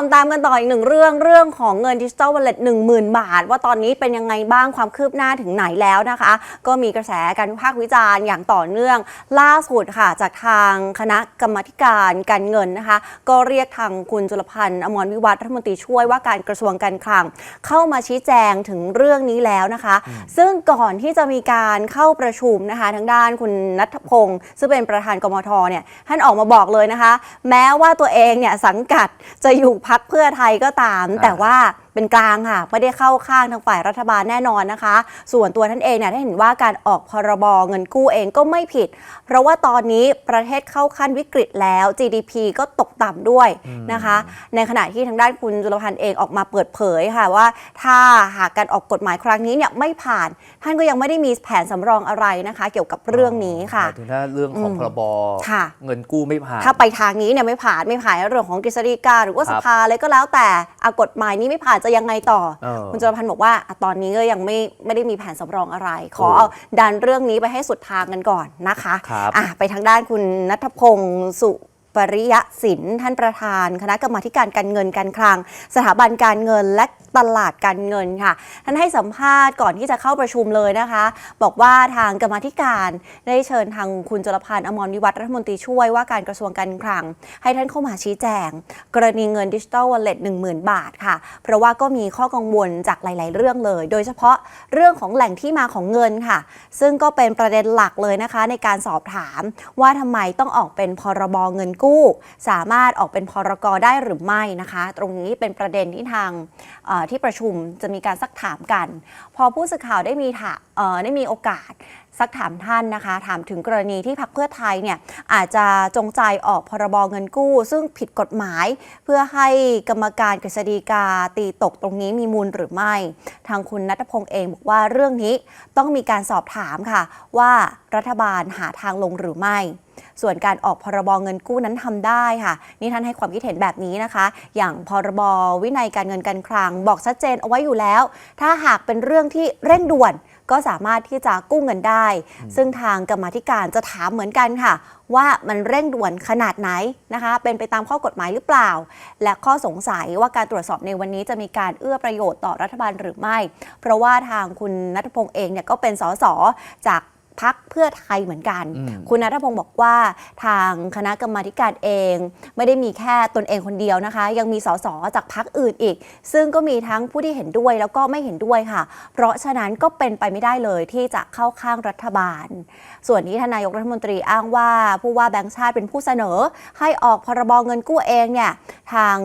มตามกันต่ออีกหนึ่งเรื่องเรื่องของเงินดิจิ t a ลวอลเล็ตหนึ่งหมื่นบาท ว่าตอนนี้เป็นยังไงบ้างความคืบหน้าถึงไหนแล้วนะคะ ก็มีกระแสการวิพากษ์วิจารณ์อย่างต่อเนื่องล่าสุดค่ะ จากทางคณะกรรมาธิการการเงินนะคะ ก็เรียกทางคุณจุลพันธ์อมรวิวัฒน์รัฐมนตรีช่วยว่าการกระทรวงการคลัง เข้ามาชี้แจงถึงเรื่องนี้แล้วนะคะ ซึ่งก่อนที่จะมีการเข้าประชุมนะคะทางด้านคุณนัทพงศ์ซึ่งเป็นประธานกมทเนี่ยท่านออกมาบอกเลยนะคะ แม้ว่าตัวเองเนี่ยสังกัดจะอยู่พักเพื่อไทยก็ตาม แต่ว่า เป็นกลางค่ะไม่ได้เข้าข้างทางฝ่ายรัฐบาลแน่นอนนะคะ ส่วนตัวท่านเองเนี่ยได้เห็นว่าการออกพรบเงินกู้เองก็ไม่ผิด เพราะว่าตอนนี้ประเทศเข้าขั้นวิกฤตแล้ว GDP ก็ตกต่ำด้วยนะคะ ในขณะที่ทางด้านคุณจุลพันธ์เองออกมาเปิดเผยค่ะว่า ถ้าหากการออกกฎหมายครั้งนี้เนี่ยไม่ผ่าน ท่านก็ยังไม่ได้มีแผนสำรองอะไรนะคะ เกี่ยวกับเรื่องนี้ค่ะหมายถึงถ้าเรื่องของอืมพรบค่ะเงินกู้ไม่ผ่าน ถ้าไปทางนี้เนี่ยไม่ผ่านไม่ผ่านเรื่องของกฤษฎีกาหรือว่าครัสบภาอะไรก็แล้วแต่อากฎหมายนี้ไม่ผ่านจะยังไงต่อ เออ คุณจุลพันธ์บอกว่าอะตอนนี้ก็ยังไม่ไม่ได้มีแผนสำรองอะไร ขอโอ้เอาดันเรื่องนี้ไปให้สุดทางกันก่อนนะคะครับ อะไปทางด้านคุณนัทพงศ์สุปริยศิลป์ท่านประธาน คณะกรรมาธิการการเงินการคลัง สถาบันการเงินและตลาดการเงินค่ะ ท่านให้สัมภาษณ์ก่อนที่จะเข้าประชุมเลยนะคะ บอกว่าทางกรรมธิการได้เชิญทางคุณจุลพันธ์อมรวิวัฒรัฐมนตรีช่วยว่าการกระทรวงการคลัง ให้ท่านเข้ามาชี้แจง กรณีเงินดิจิ t a ลวอลเล็ต10,000บาทค่ะ เพราะว่าก็มีข้อกังวลจากหลาย ๆ เรื่องเลย โดยเฉพาะเรื่องของแหล่งที่มาของเงินค่ะ ซึ่งก็เป็นประเด็นหลักเลยนะคะ ในการสอบถามว่าทำไมต้องออกเป็นพรบเงินกู้ สามารถออกเป็นพรกได้หรือไม่นะคะ ตรงนี้เป็นประเด็นที่ทางที่ประชุมจะมีการซักถามกัน พอผู้สื่อข่าวได้มีถได้มีโอกาสซักถามท่านนะคะ ถามถึงกรณีที่พรรคเพื่อไทยเนี่ยอาจจะจงใจออกพรบเงินกู้ ซึ่งผิดกฎหมาย เพื่อให้กรรมการกฤษฎีกาตีตกตรงนี้มีมูลหรือไม่ ทางคุณนัทพงศ์เองบอกว่าเรื่องนี้ต้องมีการสอบถามค่ะ ว่ารัฐบาลหาทางลงหรือไม่ ส่วนการออกพรบเงินกู้นั้นทำได้ค่ะ นี่ท่านให้ความคิดเห็นแบบนี้นะคะ อย่างพรบวินัยการเงินการคลัง บอกชัดเจนเอาไว้อยู่แล้ว ถ้าหากเป็นเรื่องที่เร่งด่วนก็สามารถที่จะกู้เงินได้ ซึ่งทางกรรมาธิการจะถามเหมือนกันค่ะ ว่ามันเร่งด่วนขนาดไหนนะคะ เป็นไปตามข้อกฎหมายหรือเปล่า และข้อสงสัยว่าการตรวจสอบในวันนี้จะมีการเอื้อประโยชน์ต่อรัฐบาลหรือไม่ เพราะว่าทางคุณนัทพงศ์เองเนี่ยก็เป็นสสจาก พักเพื่อไทยเหมือนกันอืมคุณนัทพงศ์บอกว่าทางคณะกรรมาธิการเอง ไม่ได้มีแค่ตนเองคนเดียวนะคะ ยังมีสสจากพักอื่นอีก ซึ่งก็มีทั้งผู้ที่เห็นด้วยแล้วก็ไม่เห็นด้วยค่ะ เพราะฉะนั้นก็เป็นไปไม่ได้เลยที่จะเข้าข้างรัฐบาล ส่วนที่ทานนายกรัฐมนตรีอ้างว่าผู้ว่าแบงค์ชาติเป็นผู้เสนอ ให้ออกพรบเงินกู้เองเนี่ยทาง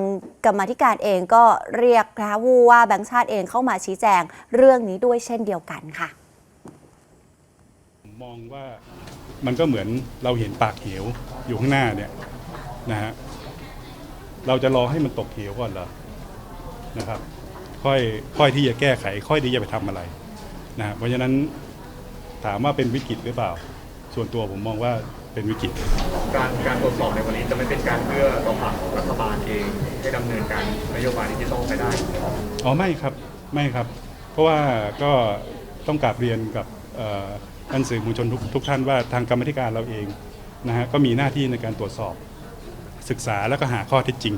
กรรมาธิการเองก็เรียกนะคะผู้ว่าแบงค์ชาติเองเข้ามาชี้แจงเรื่องนี้ด้วยเช่นเดียวกันค่ะผ มมองว่ามันก็เหมือนเราเห็นปากเหวอยู่ข้างหน้าเนี่ยนะฮะเราจะรอให้มันตกเหวก่อนเหรอนะครับ ค่อยค่อยที่จะแก้ไข ค่อยที่จะไปทำอะไรนะฮะเพราะฉะนั้นถามว่าเป็นวิกฤตหรือเปล่า ส่วนตัวผมมองว่าเป็นวิกฤต การการตรวจสอบในวันนี้จะไม่เป็นการเพื่อต่อฝั่งรัฐบาลเองให้ดำเนินการนโยบายดิจิทัลไปได้อ๋อไม่ครับไม่ครับ เพราะว่าก็ต้องกราบเรียนกับเอ่อ ท่านสื่อมวลชนทุกทุกท่านว่าทางกรรมธิการเราเองนะฮะก็มีหน้าที่ในการตรวจสอบศึกษาแล้วก็หาข้อเท็จจริง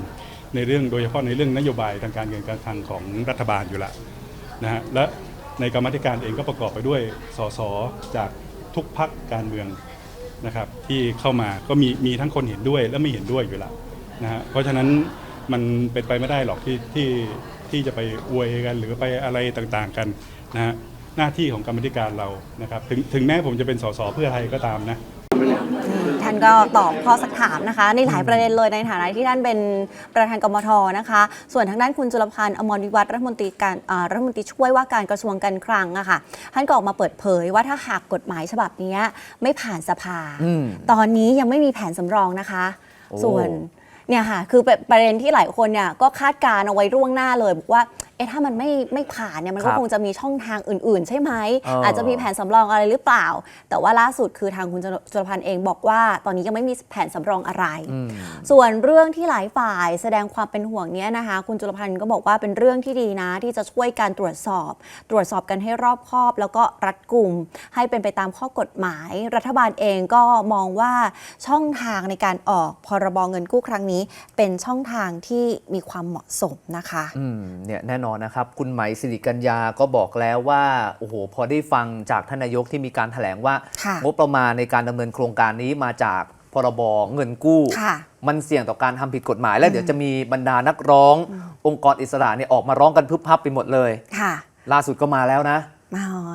ในเรื่องโดยเฉพาะในเรื่องนโยบายทางการเงินการคลังของรัฐบาลอยู่ละนะฮะและในกรรมธิการเองก็ประกอบไปด้วยสสจากทุกพักการเมืองนะครับที่เข้ามาก็มีมีทั้งคนเห็นด้วยและไม่เห็นด้วยอยู่ละนะฮะเพราะฉะนั้นมันเป็นไปไม่ได้หรอกที่ที่ที่จะไปอวยกันหรือไปอะไรต่างๆกันนะฮะ หน้าที่ของกรรมธิการเรานะครับถึงถึงแม้ผมจะเป็นสสเพื่อไทยก็ตามนะ ท่านก็ตอบข้อสักถามนะคะ ในหลายประเด็นเลยในฐานะที่ท่านเป็นประธานกมทนะคะ ส่วนทางด้านคุณจุลพันธ์อมรวิวัฒน์รัฐมนตรีการอ่ารัฐมนตรีช่วยว่าการกระทรวงการคลังอะค่ะท่านก็ออกมาเปิดเผยว่าถ้าหากกฎหมายฉบับนี้ไม่ผ่านสภา อืม ตอนนี้ยังไม่มีแผนสำรองนะคะ โอ้ ส่วนเนี่ยค่ะคือเป็นประเด็นที่หลายคนเนี่ยก็คาดการณ์เอาไว้ล่วงหน้าเลยบอกว่าเอ๊ะถ้ามันไม่ไม่ผ่านเนี่ยมันครัก็บคงจะมีช่องทางอื่น ๆ ใช่ไหมเอออ อาจจะมีแผนสำรองอะไรหรือเปล่า แต่ว่าล่าสุดคือทางคุณจุลจุลพันธ์เองบอกว่า ตอนนี้ยังไม่มีแผนสำรองอะไร อืม ส่วนเรื่องที่หลายฝ่ายแสดงความเป็นห่วงเนี้ยนะคะ คุณจุลพันธ์ก็บอกว่าเป็นเรื่องที่ดีนะ ที่จะช่วยการตรวจสอบ ตรวจสอบกันให้รอบคอบ แล้วก็รัดกุม ให้เป็นไปตามข้อกฎหมาย รัฐบาลเองก็มองว่าช่องทางในการออกพรบเงินกู้ครั้งนี้ เป็นช่องทางที่มีความเหมาะสมนะคะ อืมเนี่ยแน่นอนนะครับ คุณไหมสิริกัญญาก็บอกแล้วว่าโอ้โหพอได้ฟังจากท่านนายกที่มีการแถลงว่าค่ะงบประมาณในการดำเนินโครงการนี้มาจากพรบเงินกู้ค่ะมันเสี่ยงต่อการทำผิดกฎหมาย แล้วเดี๋ยวจะมีบรรดานักร้อง องค์กรอิสระเนี่ยออกมาร้องกันพึบพับไปหมดเลยค่ะล่าสุดก็มาแล้วนะอ๋อ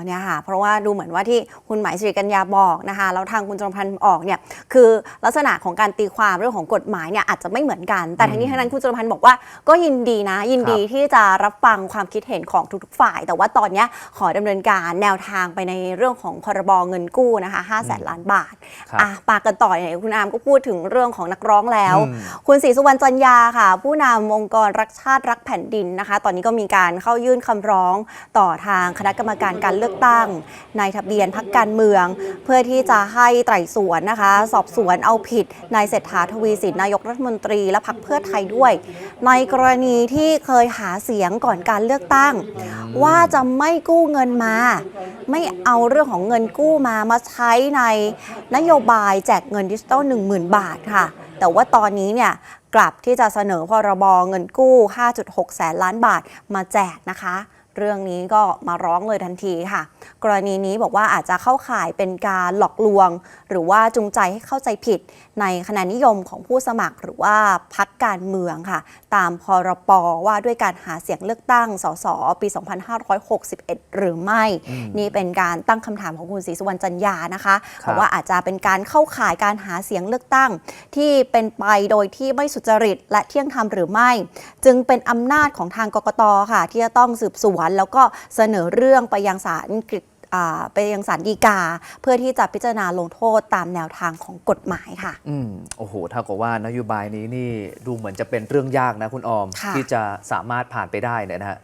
เนี่ยค่ะเพราะว่าดูเหมือนว่าที่คุณหมายสิริกัญญาบอกนะคะแล้วทางคุณจรพันธ์ออกเนี่ยคือลักษณะของการตีความเรื่องของกฎหมายเนี่ยอาจจะไม่เหมือนกัน แต่ทั้งนี้ทั้งนั้นคุณจรพันธ์บอกว่าก็ยินดีนะ ยินดีที่จะรับฟังความคิดเห็นของทุกๆฝ่าย แต่ว่าตอนเนี้ยขอดำเนินการแนวทางไปในเรื่องของพรบเงินกู้นะคะ5แสนล้านบาทครับอะปากกันต่อเนี่ยคุณอามก็พูดถึงเรื่องของนักร้องแล้วอืมคุณศรีสุวรรณจันยาค่ะ ผู้นำองค์กรรักชาติรักแผ่นดินนะคะ ตอนนี้ก็มีการเข้ายื่นคำร้องต่อทางคณะกรรมการการเลือกตั้งในทะเบียนพักการเมือง เพื่อที่จะให้ไตร่สวนนะคะ สอบสวนเอาผิดนายเศรษฐาทวีสินนายกรัฐมนตรีและพักเพื่อไทยด้วย ในกรณีที่เคยหาเสียงก่อนการเลือกตั้ง ว่าจะไม่กู้เงินมา ไม่เอาเรื่องของเงินกู้มามาใช้ในนโยบายแจกเงินดิจิตอล10,000 บาทค่ะ แต่ว่าตอนนี้เนี่ยกลับที่จะเสนอพรบเงินกู้ 5.6 แสนล้านบาทมาแจกนะคะ เรื่องนี้ก็มาร้องเลยทันทีค่ะ กรณีนี้บอกว่าอาจจะเข้าข่ายเป็นการหลอกลวง หรือว่าจูงใจให้เข้าใจผิด ในคะแนนนิยมของผู้สมัครหรือว่าพักการเมืองค่ะ ตามพรปว่าด้วยการหาเสียงเลือกตั้งสสปี 2561 หรือไม่ นี่เป็นการตั้งคำถามของคุณศรีสุวรรณจันยานะคะครับบอกว่าอาจจะเป็นการเข้าข่ายการหาเสียงเลือกตั้ง ที่เป็นไปโดยที่ไม่สุจริตและเที่ยงธรรมหรือไม่ จึงเป็นอำนาจของทางกกตค่ะ ที่จะต้องสืบสวน แล้วก็เสนอเรื่องไปยังศาลกฤษอ่า ไปยังศาลฎีกา เพื่อที่จะพิจารณาลงโทษตามแนวทางของกฎหมายค่ะ อืมโอ้โหเท่ากับว่านโยบายนี้นี่ดูเหมือนจะเป็นเรื่องยากนะคุณออม ค่ะ ที่จะสามารถผ่านไปได้เนี่ยนะฮะ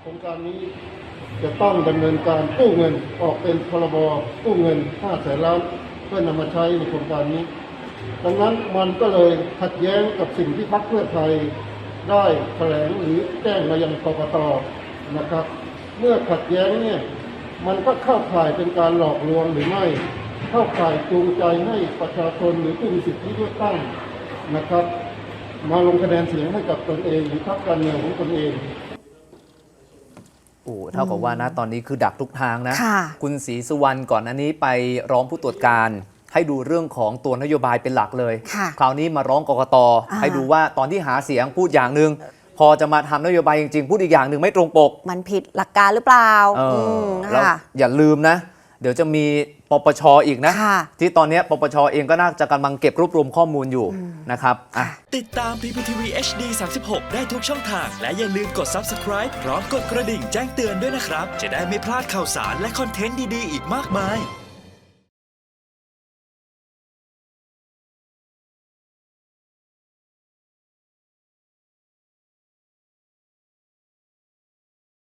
โครงการนี้จะต้องดำเนินการกู้เงินออกเป็นพรบกู้เงิน5แสนล้านเพื่อนำมาใช้ในโครงการนี้ ดังนั้นมันก็เลยขัดแย้งกับสิ่งที่พรรคเพื่อไทยได้แถลงหรือแจ้งมายังกกตนะครับ เมื่อขัดแย้งเนี่ยมันก็เข้าข่ายเป็นการหลอกลวงหรือไม่ เข้าข่ายจูงใจให้ประชาชนหรือผู้มีสิทธิเลือกตั้งนะครับ มาลงคะแนนเสียงให้กับตนเองหรือพรรคการเมืองของตนเองโอ้เท่ากับว่านะตอนนี้คือดักทุกทางนะค่ะคุณศรีสุวรรณก่อนอันนี้ไปร้องผู้ตรวจการให้ดูเรื่องของตัวนโยบายเป็นหลักเลยค่ะคราวนี้มาร้องกกตอ่าให้ดูว่าตอนที่หาเสียงพูดอย่างหนึ่ง พอจะมาทำนโยบายจริงๆ พูดอีกอย่างหนึ่งไม่ตรงปกมันผิดหลักการหรือเปล่าเออมแล้วค่ะอย่าลืมนะ เดี๋ยวจะมีปปชอีกนะ ค่ะ ที่ตอนเนี้ยปปชเองก็น่าจะกำลังเก็บรวบรวมข้อมูลอยู่นะครับอะ ติดตาม PPTV HD 36 ได้ทุกช่องทาง และอย่าลืมกด subscribe พร้อมกดกระดิ่งแจ้งเตือนด้วยนะครับ จะได้ไม่พลาดข่าวสารและคอนเทนต์ดี ๆ อีกมากมาย